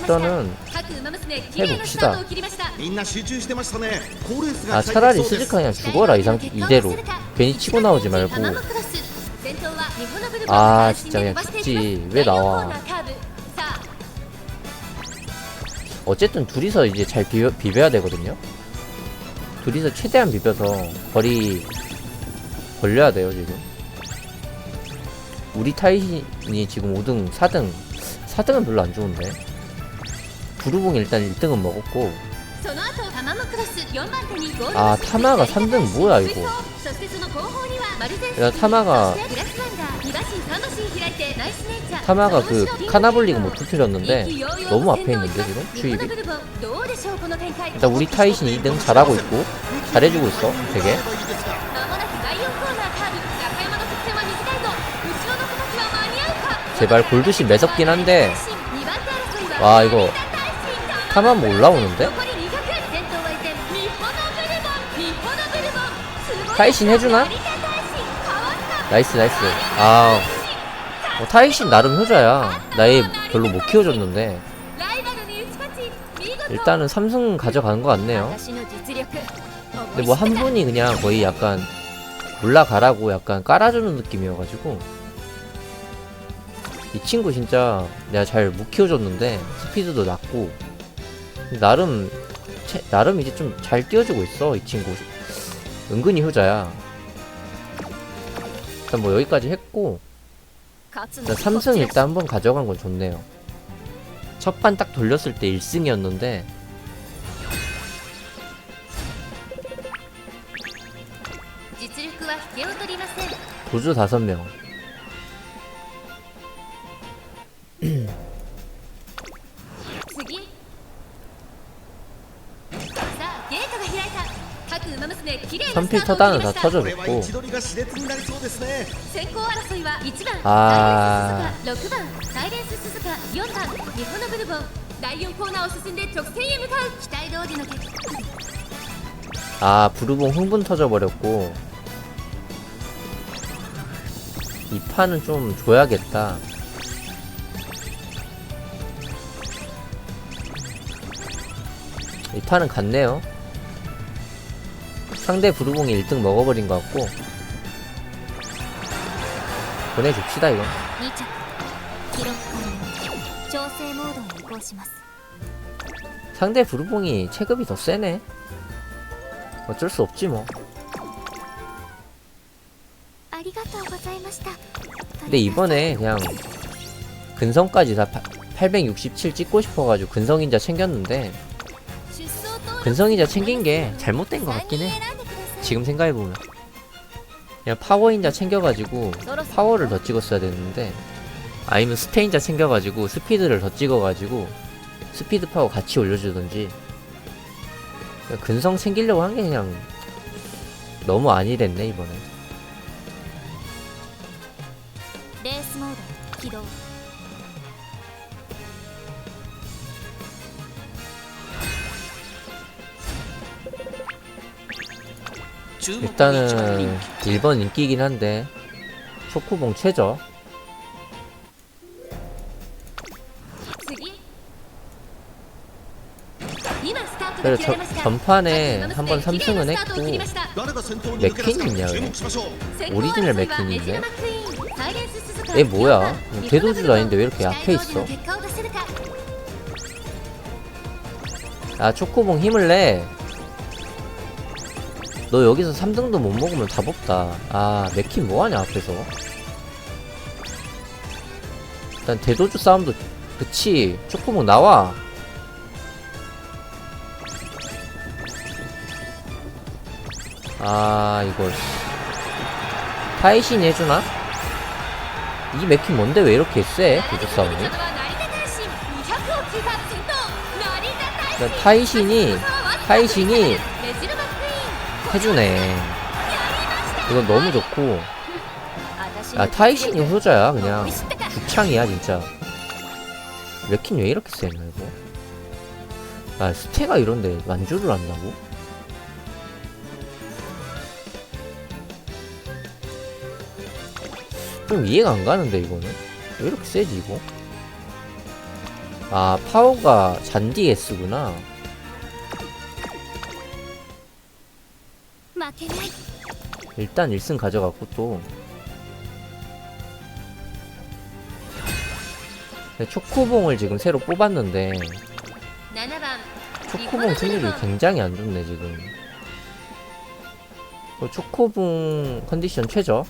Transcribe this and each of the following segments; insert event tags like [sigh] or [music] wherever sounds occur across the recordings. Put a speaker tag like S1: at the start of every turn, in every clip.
S1: 일단은
S2: 해봅시다.
S1: 아 차라리 스즈카 그냥 죽어라 이상 이대로. 괜히 치고 나오지 말고. 아. 진짜 그냥 죽지. 왜 나와? 어쨌든 둘이서 이제 잘 비벼, 비벼야 되거든요. 둘이서 최대한 비벼서 거리 걸려야 돼요 지금. 우리 타이신이 지금 5등, 4등 4등은 별로 안 좋은데. 부르봉이 일단 1등은 먹었고. 아 타마가 3등 뭐야 이거? 야 타마가 타마가 그 카나블리가 못 터뜨렸는데 너무 앞에 있는데 지금? 주입이? 일단 우리 타이신 2등 잘하고 있고 잘해주고 있어 되게. 제발 골드시 매섭긴 한데. 와 이거 타만 뭐 올라오는데? 타이신 해주나? 나이스 나이스. 아 어, 타이신 나름 효자야. 나이 별로 못 키워줬는데. 일단은 삼승 가져가는 것 같네요. 근데 뭐 한 분이 그냥 거의 약간 올라가라고 약간 깔아주는 느낌이어가지고. 이 친구 진짜 내가 잘 못 키워줬는데 스피드도 낮고 나름 채, 나름 이제 좀 잘 뛰어주고 있어 이 친구. 은근히 효자야. 일단 뭐 여기까지 했고 일단 3승 일단 한번 가져간 건 좋네요. 첫 판 딱 돌렸을 때 1승이었는데 도주 5명. 3필
S3: 터단은
S1: 다 터져줬고.
S3: 아...
S1: 아 부르봉 흥분 터져버렸고. 이 판은 좀 줘야겠다. 이 판은 갔네요. 상대 부르봉이 1등 먹어버린 것 같고. 보내줍시다 이거. 상대 부르봉이 체급이 더 세네. 어쩔 수 없지 뭐. 근데 이번에 그냥 근성까지 다 867 찍고 싶어가지고 근성인자 챙겼는데 근성이자 챙긴 게 잘못된 것 같긴 해. 지금 생각해보면. 그냥 파워인자 챙겨가지고 파워를 더 찍었어야 됐는데 아니면 스테인자 챙겨가지고 스피드를 더 찍어가지고 스피드 파워 같이 올려주던지. 근성 챙기려고 한 게 그냥 너무 아니랬네 이번에 일단은 1번 인기긴 한데 초코봉 최저. 그래 저, 전판에 한 번 3승은 했고 맥퀸이냐
S2: 그래
S1: 오리지널 맥킨이 있네
S3: 얘
S1: 뭐야? 대도주도 아닌데 왜 이렇게 앞에 있어? 아 초코봉 힘을 내. 너 여기서 3등도 못 먹으면 답 없다. 아 맥킨 뭐하냐 앞에서. 일단 대도주 싸움도 그치. 초코봉 나와. 아 이걸 타이신이 해주나? 이 맥킨 뭔데 왜 이렇게 세? 도주 싸움이? 일단 타이신이 타이신이 해주네. 이건 너무 좋고 야 타이신이 효자야 그냥 죽창이야 진짜 레킨 왜 이렇게 세나 이거 아 스테가 이런데 완주를 한다고? 좀 이해가 안 가는데 이거는 왜 이렇게 세지 이거? 아 파워가 잔디 S구나 일단 1승 가져갔고 또. 초코봉을 지금 새로 뽑았는데 초코봉 승률이 굉장히 안 좋네 지금. 초코봉 컨디션 최저?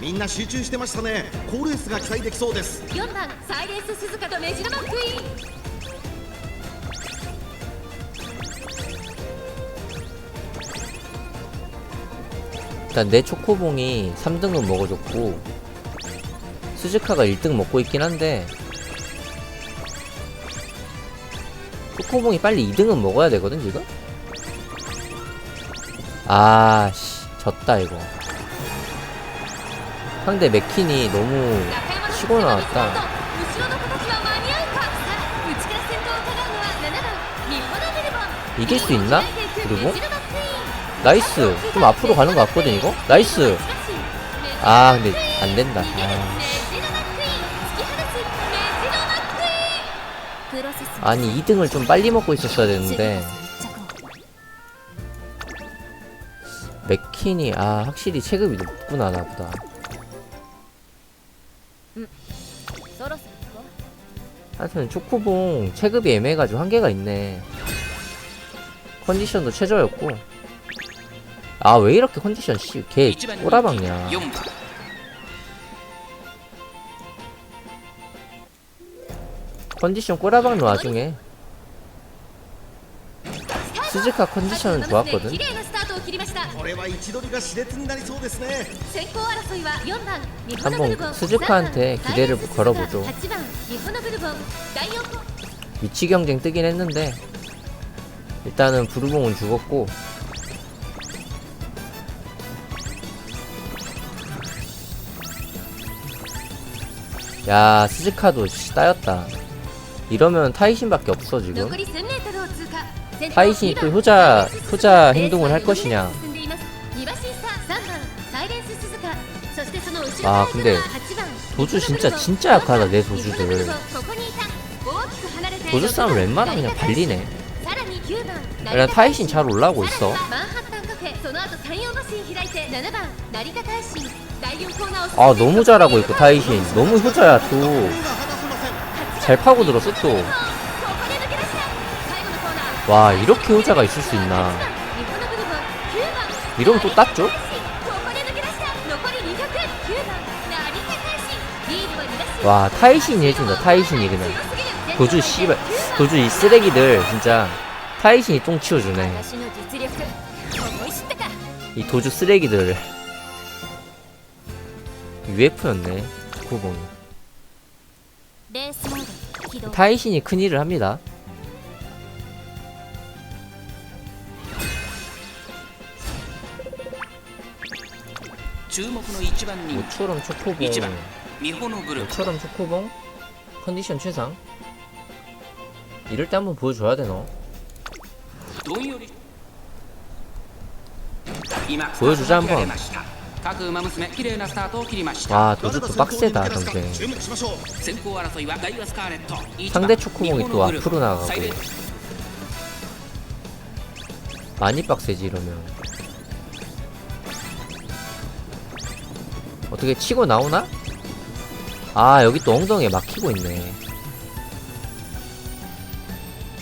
S3: 민나集中してましたね高レースが期待できそうです4番サイレンス鈴鹿とメジロマンクイーン
S1: 일단 내 초코봉이 3등은 먹어줬고 수즈카가 1등 먹고 있긴 한데 초코봉이 빨리 2등은 먹어야 되거든 지금? 아씨 졌다 이거 상대 맥킨이 너무 치고 나왔다 이길 수 있나? 그리고 나이스. 좀 앞으로 가는 것 같거든 이거? 나이스. 아 근데 안 된다. 아. 니 2등을 좀 빨리 먹고 있었어야 되는데. 맥킨이 아 확실히 체급이 높구나 나보다. 하여튼 초코봉 체급이 애매해가지고 한계가 있네. 컨디션도 최저였고. 아 왜 이렇게 컨디션
S4: 씨개
S1: 꼬라박냐. 컨디션 꼬라박는 와중에 스즈카 컨디션은 좋았거든. 한번 스즈카한테 기대를 걸어보죠. 위치 경쟁 뜨긴 했는데 일단은 부르봉은 죽었고 야 스즈카도 씨 따였다. 이러면 타이신밖에 없어 지금? 타이신이 또 효자 효자 행동을 할 것이냐? 아 근데 도주 진짜 진짜 약하다 내 도주들. 도주 싸움 웬만하면 그냥 발리네. 일단 타이신 잘 올라오고 있어. 아 너무 잘하고 있고 타이신. 너무 효자야 또잘 파고 들었어 또 와 이렇게 효자가 있을 수 있나? 이러면 또 땄죠? 와 타이신이 해준다 타이신이 그냥. 도주 씨발. 도주 이 쓰레기들 진짜. 타이신이 똥 치워주네. 이 도주 쓰레기들. UF였네
S3: 듣고 보니
S1: 타이신이 큰일을 합니다. 모처럼 초코봉. 모처럼 초코봉? 컨디션 최상. 이럴 때 한번 보여줘야
S4: 되나
S1: 보여주자 한번.
S4: 各馬娘綺麗なスタートを切りました
S1: 와
S2: 誰
S1: 도주
S2: が
S1: 또
S2: 先頭に
S1: 빡세다
S2: 抜け出すか
S1: 전쟁
S2: 注目しましょう
S4: 先行争いはダイワスカーレット1
S1: 상대
S4: 番
S1: 초코봉이
S4: ミホ
S1: 또
S4: ノブル
S1: 앞으로 나가고
S4: サイレン
S1: 많이 빡세지 이러면 어떻게 치고 나오나? 아 여기 또 엉덩이에 막히고 있네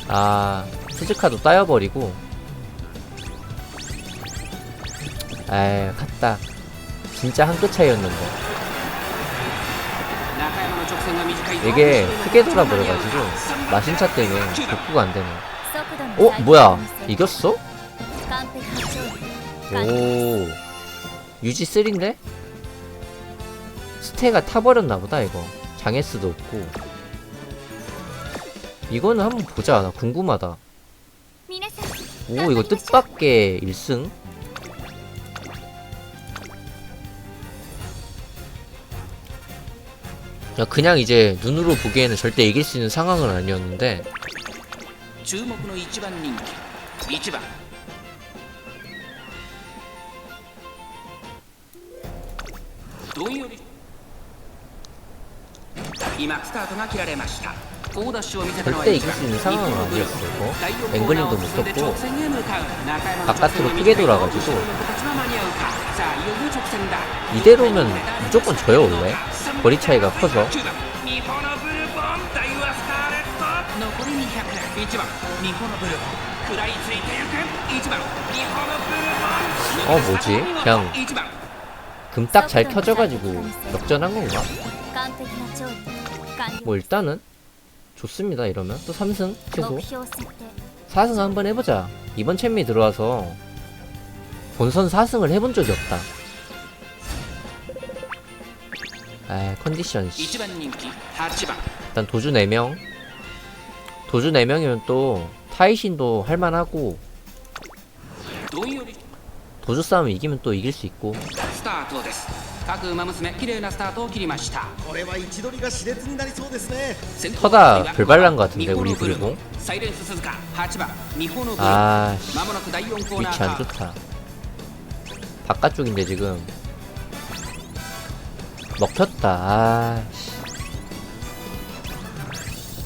S1: 아 스즈카도 따여버리고 에이 갔다 진짜 한 끗 차이였는데 이게 크게 돌아버려가지고 마신차 때문에 복구가 안되네 어? 뭐야 이겼어? 오 유지 3인데? 스테가 타버렸나보다 이거 장애스도 없고 이거는 한번 보자 나 궁금하다 오 이거 뜻밖의 1승? 그냥 이제 눈으로 보기에는 절대 이길 수 있는 상황은 아니었는데. 절대 이길 수 있는 상황은 아니었고. 앵글링도 못했고. 바깥으로 크게 돌아가지고. 이대로면 무조건 져요 원래? 거리 차이가 커서. 어 뭐지? 그냥 금 딱 잘 켜져가지고 역전한 건가? 뭐 일단은 좋습니다 이러면. 또 3승 최소. 4승 한번 해보자. 이번 챔미 들어와서 본선 4승을 해본 적이 없다. 아, 에 컨디션 일단 도주 4명. 도주 4명이면 또 타이신도 할만하고. 도주 싸움 이기면 또 이길 수 있고. 터다 불발난 것 같은데 우리 그리고. 아 씨, 위치 안 좋다. 바깥쪽인데 지금. 먹혔다. 아씨.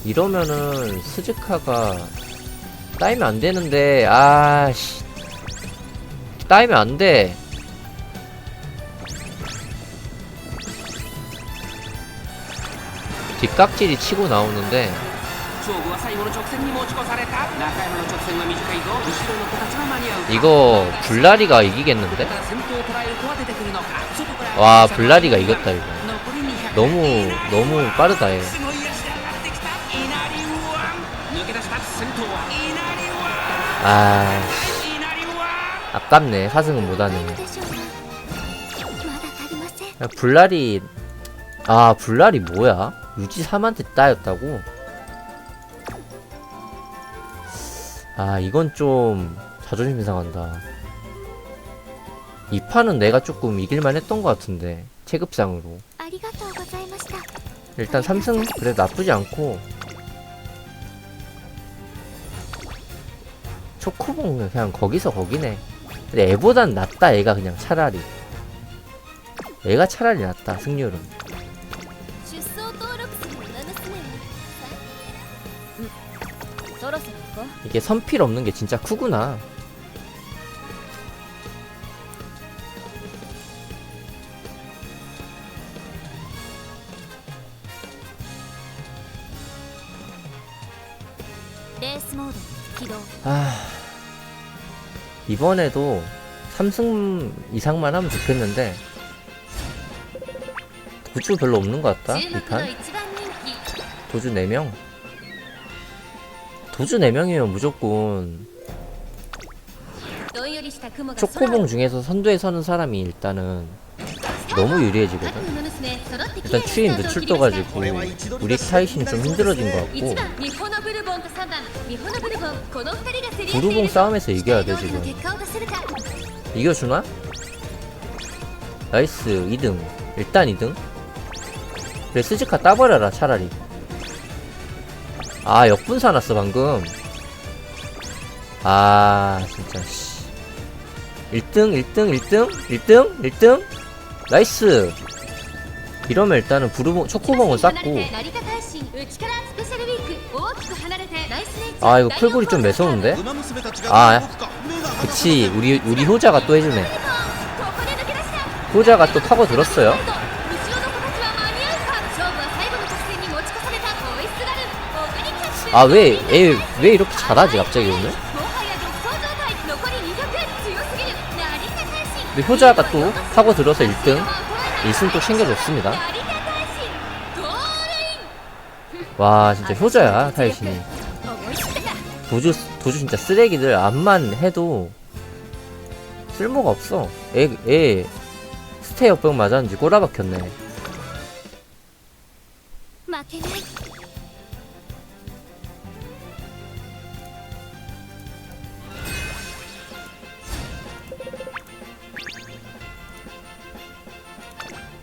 S1: 이러면은 스즈카가 따이면 안 되는데 아씨. 따이면 안 돼. 뒷각질이 치고 나오는데 이거 불라리가 이기겠는데? 와 불라리가 이겼다 이거. 너무 너무 빠르다 얘. 아, 아깝네. 4승은 못하네.
S3: 불날이,
S1: 아, 불날이 아, 뭐야? 유지 3한테 따였다고? 아 이건 좀 자존심 이상한다 이 판은 내가 조금 이길만 했던 것 같은데 체급상으로 일단 3승 그래도 나쁘지 않고 초코봉은 그냥 거기서 거기네 근데 애보단 낫다 애가 그냥 차라리 애가 차라리 낫다 승률은
S3: 음.
S1: 이게 선필 없는 게 진짜 크구나. 아 이번에도 3승 이상만 하면 좋겠는데 구주 별로 없는 것 같다 이판. 도주 4명? 도주 4명이면 무조건 초코봉 중에서 선두에 서는 사람이 일단은 너무 유리해지거든. 일단 추임 늦출떠가지고 우리 타이신이 좀 힘들어진 것 같고. 부르봉 싸움에서 이겨야 돼 지금. 이겨주나? 나이스 2등. 일단 2등. 그래 스즈카 따버려라 차라리. 아 역분 사놨어 방금. 아 진짜 씨. 1등 1등 1등? 1등? 1등? 나이스. 이러면 일단은 부르봉 초코봉을 쌓고. 아 이거 풀굴이 좀 매서운데? 아 그치. 우리 우리 효자가 또 해주네.
S3: 아,
S1: 효자가 또 파고들었어요. 아, 왜, 애, 왜 이렇게 잘하지, 갑자기 오늘? 근데 효자가 또 타고 들어서 1등, 1승 또 챙겨줬습니다. 와, 진짜 효자야, 타이신이. 도주, 도주 진짜 쓰레기들 암만 해도 쓸모가 없어. 애, 애, 스테이어병 맞았는지 꼬라박혔네.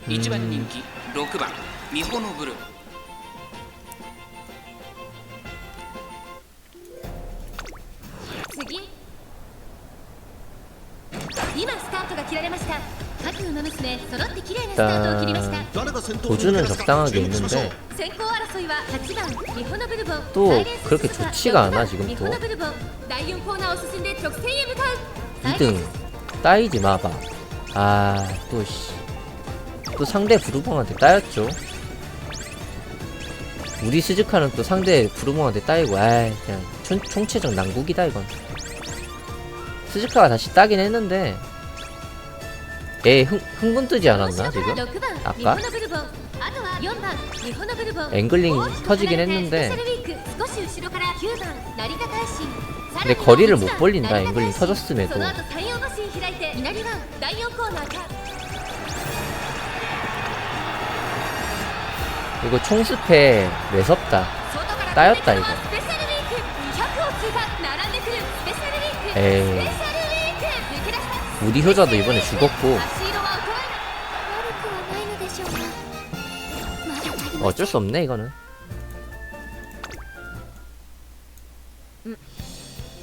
S4: 1番人気6番ミホノブル
S3: 次今スタートが切られました 各馬娘揃って綺麗なスタートを切りました
S2: 誰が先頭
S1: 도주는 적당하게 있는데
S3: 先行争いは8番日本のブルボン
S1: 또
S3: サイレンス
S1: 그렇게
S3: 鈴鹿
S1: 좋지가 않아,
S3: 6番
S1: 지금
S3: 日
S1: 또.
S3: 本のブルボン第4コーナーを進んで直線へ向かうサイレン
S1: 2등
S3: ス
S1: 따이지 마봐 아또 씨. 또 상대 부르봉한테 따였죠. 우리 스즈카는 또 상대 부르몽한테 따이고 에이 그냥 총, 총체적 난국이다 이건. 스즈카가 다시 따긴 했는데 얘 흥, 흥분 뜨지 않았나 지금? 아까? 앵글링 터지긴 했는데. 근데 거리를 못 벌린다. 앵글링 터졌음에도. 이거 총수패 매섭다. 따였다 이거. 에이. 우리 효자도 이번에 죽었고. 어쩔 수 없네 이거는.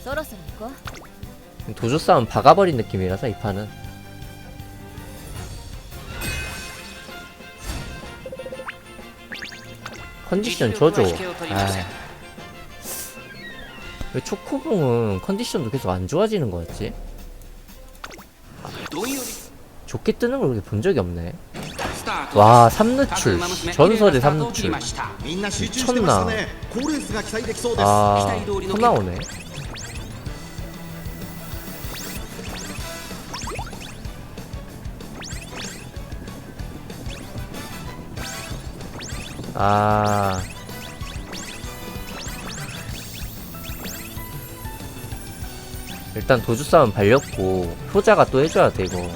S3: そろそろ行こう
S1: 도주 싸움 박아버린 느낌이라서 이 판은. 컨디션 저죠. 아. 왜 초코봉은 컨디션도 계속 안 좋아지는 거였지? 좋게 뜨는 걸 본 적이 없네. 와, 3루출. 전설의 3루출.
S2: 미쳤나.
S1: 아, 또 나오네. 아. 일단 도주 싸움 발렸고 효자가 또 해줘야 되고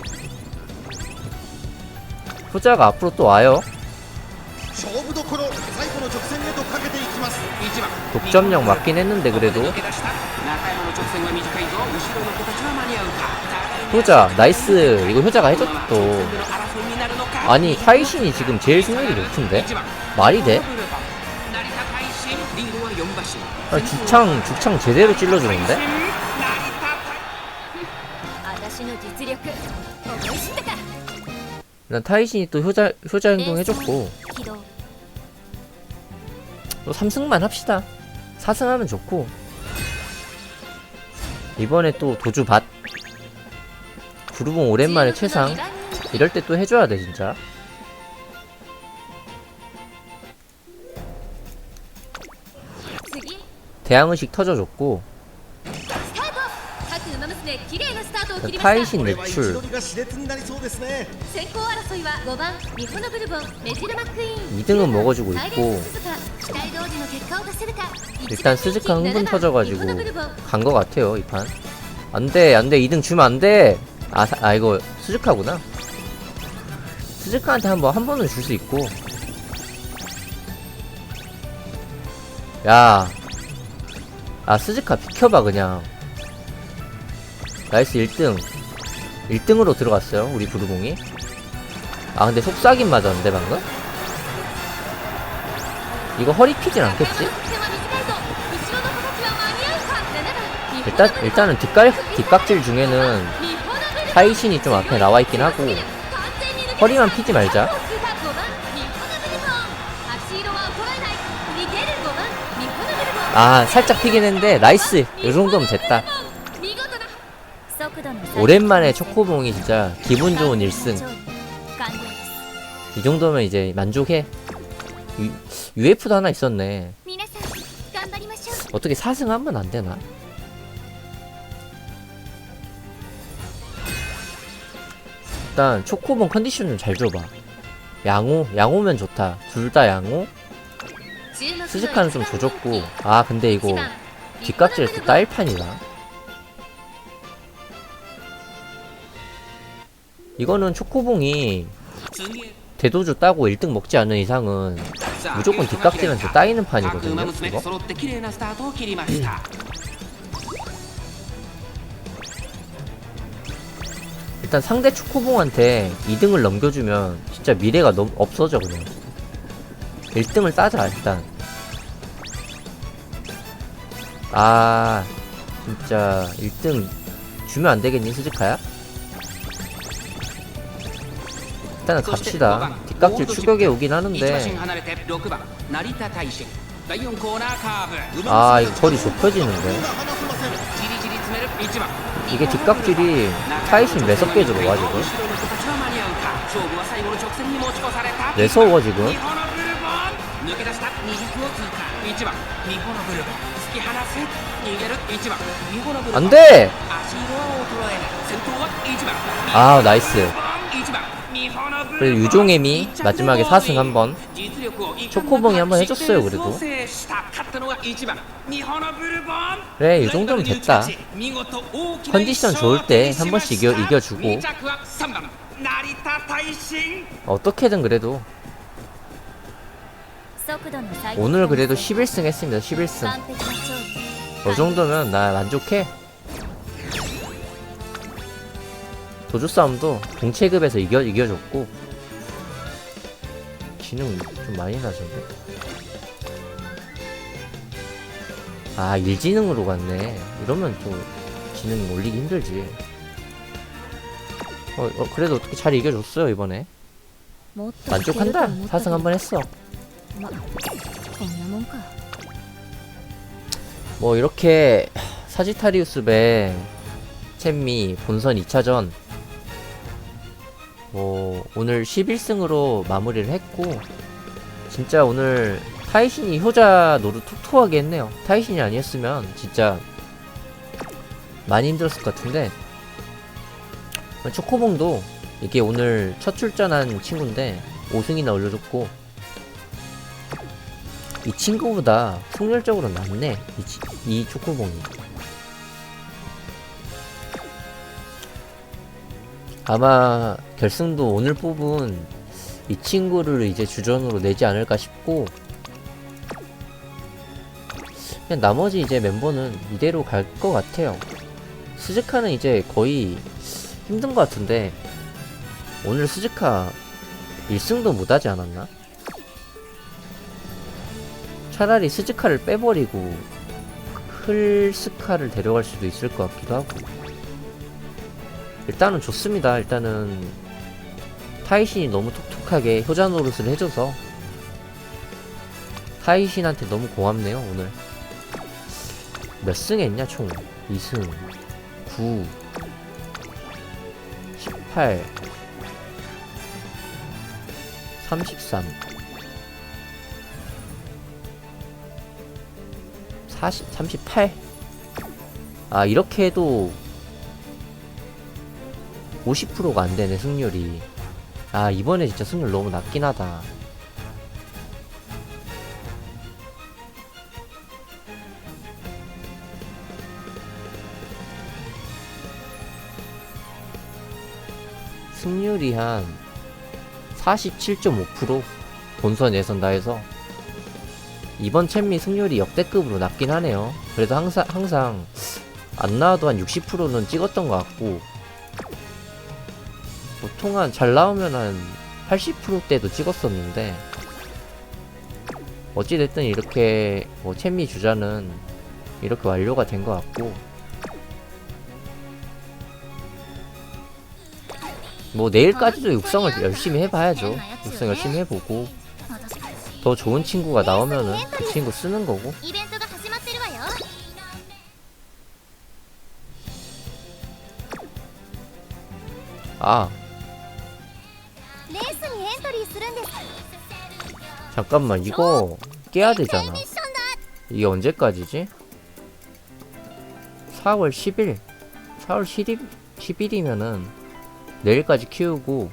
S1: 효자가 앞으로 또 와요. 독점력 맞긴 했는데 그래도. 효자 나이스. 이거 효자가 해줬 또 아니 타이신이 지금 제일 승률이 높은데? 말이 돼? 아, 주창 주창 제대로 찔러주는데? 난 타이신이 또 효자 효자 행동 해줬고. 또 3승만 합시다. 4승하면 좋고. 이번에 또 도주 밭. 구루봉 오랜만에 최상. 이럴 때 또 해줘야 돼 진짜. 대항의식 터져줬고 파이신 내출. 2등은 먹어주고 있고 일단 스즈카 흥분 터져가지고 간 것 같아요 이판. 안돼 안돼. 2등 주면 안돼. 아, 아 이거 스즈카구나. 스즈카한테 한번 한 번은 줄 수 있고. 야. 아 스즈카 비켜봐 그냥 나이스 1등 1등으로 들어갔어요 우리 부르공이 아 근데 속삭임 맞았는데 방금? 이거 허리 피진 않겠지? 일단, 일단은 뒷갈, 뒷각질 중에는 타이신이 좀 앞에 나와있긴 하고 허리만 피지 말자 아, 살짝 피긴 했는데, 나이스! 요 정도면 됐다. 오랜만에 초코봉이 진짜 기분 좋은 1승. 이 정도면 이제 만족해. 유, UF도 하나 있었네. 어떻게 4승 하면 안 되나? 일단 초코봉 컨디션 좀 잘 줘봐. 양호? 양호면 좋다. 둘 다 양호? 수직한은 좀 조졌고. 아 근데 이거 뒷깍질에서 딸판이다. 이거는 초코봉이 대도주 따고 1등 먹지 않는 이상은 무조건 뒷깍질한테 따이는 판이거든요 이거? 일단 상대 초코봉한테 2등을 넘겨주면 진짜 미래가 너무 없어져 그냥. 1등을 따자 일단. 아 진짜 1등 주면 안 되겠니 수직카야? 일단은 갑시다. 뒷깍질 추격에 오긴 하는데. 아 이거 거리. 좁혀지는데. 이게 뒷깍질이 타이신 매섭게 들어와 지금 매서워 지금. 안 돼! 아, 나이스. 그리고 유종애미 마지막에 4승 한번 초코봉이 한번 해줬어요 그래도. 그래 이정도면 됐다. 컨디션 좋을 때 한 번씩 이겨, 이겨주고. 어떻게든 그래도 오늘 그래도 11승 했습니다 11승.
S3: 저
S1: 그 정도면 나 만족해 도주 싸움도 동체급에서 이겨, 이겨줬고 기능 좀 많이 나던데 아 일지능으로 갔네. 이러면 좀 기능 올리기 힘들지. 어, 어 그래도 어떻게 잘 이겨줬어요 이번에? 만족한다? 사승 한번 했어.
S3: まこんなもんか
S1: 뭐 이렇게 사지타리우스 배 챔미 본선 2차전 뭐 오늘 11승으로 마무리를 했고 진짜 오늘 타이신이 효자 노릇 톡톡하게 했네요 타이신이 아니었으면 진짜 많이 힘들었을 것 같은데 초코봉도 이게 오늘 첫 출전한 친구인데 5승이나 올려줬고 이 친구보다 승률적으로 낫네 이, 치- 이 초코봉이 아마 결승도 오늘 뽑은 이 친구를 이제 주전으로 내지 않을까 싶고 그냥 나머지 이제 멤버는 이대로 갈 것 같아요 스즈카는 이제 거의 힘든 것 같은데 오늘 스즈카 1승도 못하지 않았나? 차라리 스즈카를 빼버리고 흘스카를 데려갈 수도 있을 것 같기도 하고. 일단은 좋습니다. 일단은 타이신이 너무 톡톡하게 효자 노릇을 해줘서 타이신한테 너무 고맙네요 오늘. 몇 승 했냐 총? 2승. 9 18 33 40, 38? 아, 이렇게 해도 50%가 안 되네, 승률이. 아, 이번에 진짜 승률 너무 낮긴 하다. 승률이 한 47.5% 본선 예선 다해서 이번 챔미 승률이 역대급으로 낮긴 하네요. 그래도 항상 항상 안 나와도 한 60%는 찍었던 것 같고 보통 한 잘 나오면 한 80%대도 찍었었는데 어찌됐든 이렇게 뭐 챔미 주자는 이렇게 완료가 된 것 같고 뭐 내일까지도 육성을 열심히 해봐야죠. 육성 열심히 해보고 더 좋은 친구가 나오면은 그 친구 쓰는 거고. 아. 잠깐만 이거 깨야 되잖아. 이게 언제까지지? 4월 10일. 4월 10일, 11이면은 내일까지 키우고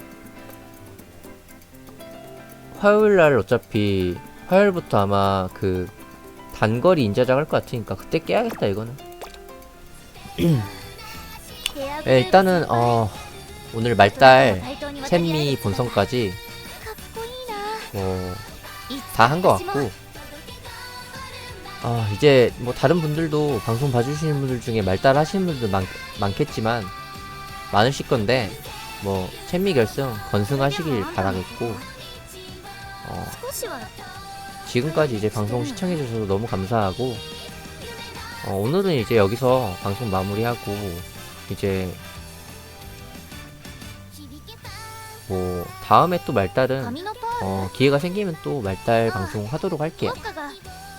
S1: 화요일날 어차피 화요일부터 아마 그 단거리 인자작 할 것 같으니까 그때 깨야겠다 이거는. 네, [clears throat] 일단은 어 오늘 말달 샘미 본성까지 뭐 다 한 것 같고. 어, 이제 뭐 다른 분들도 방송 봐주시는 분들 중에 말달 하시는 분들 많, 많겠지만 많으실 건데 뭐 챔미 결승 건승하시길 바라겠고. 어. 지금까지 이제 방송 시청해주셔서 너무 감사하고 어, 오늘은 이제 여기서 방송 마무리하고 이제 뭐 다음에 또 말달은 어, 기회가 생기면 또 말달 방송 하도록 할게요.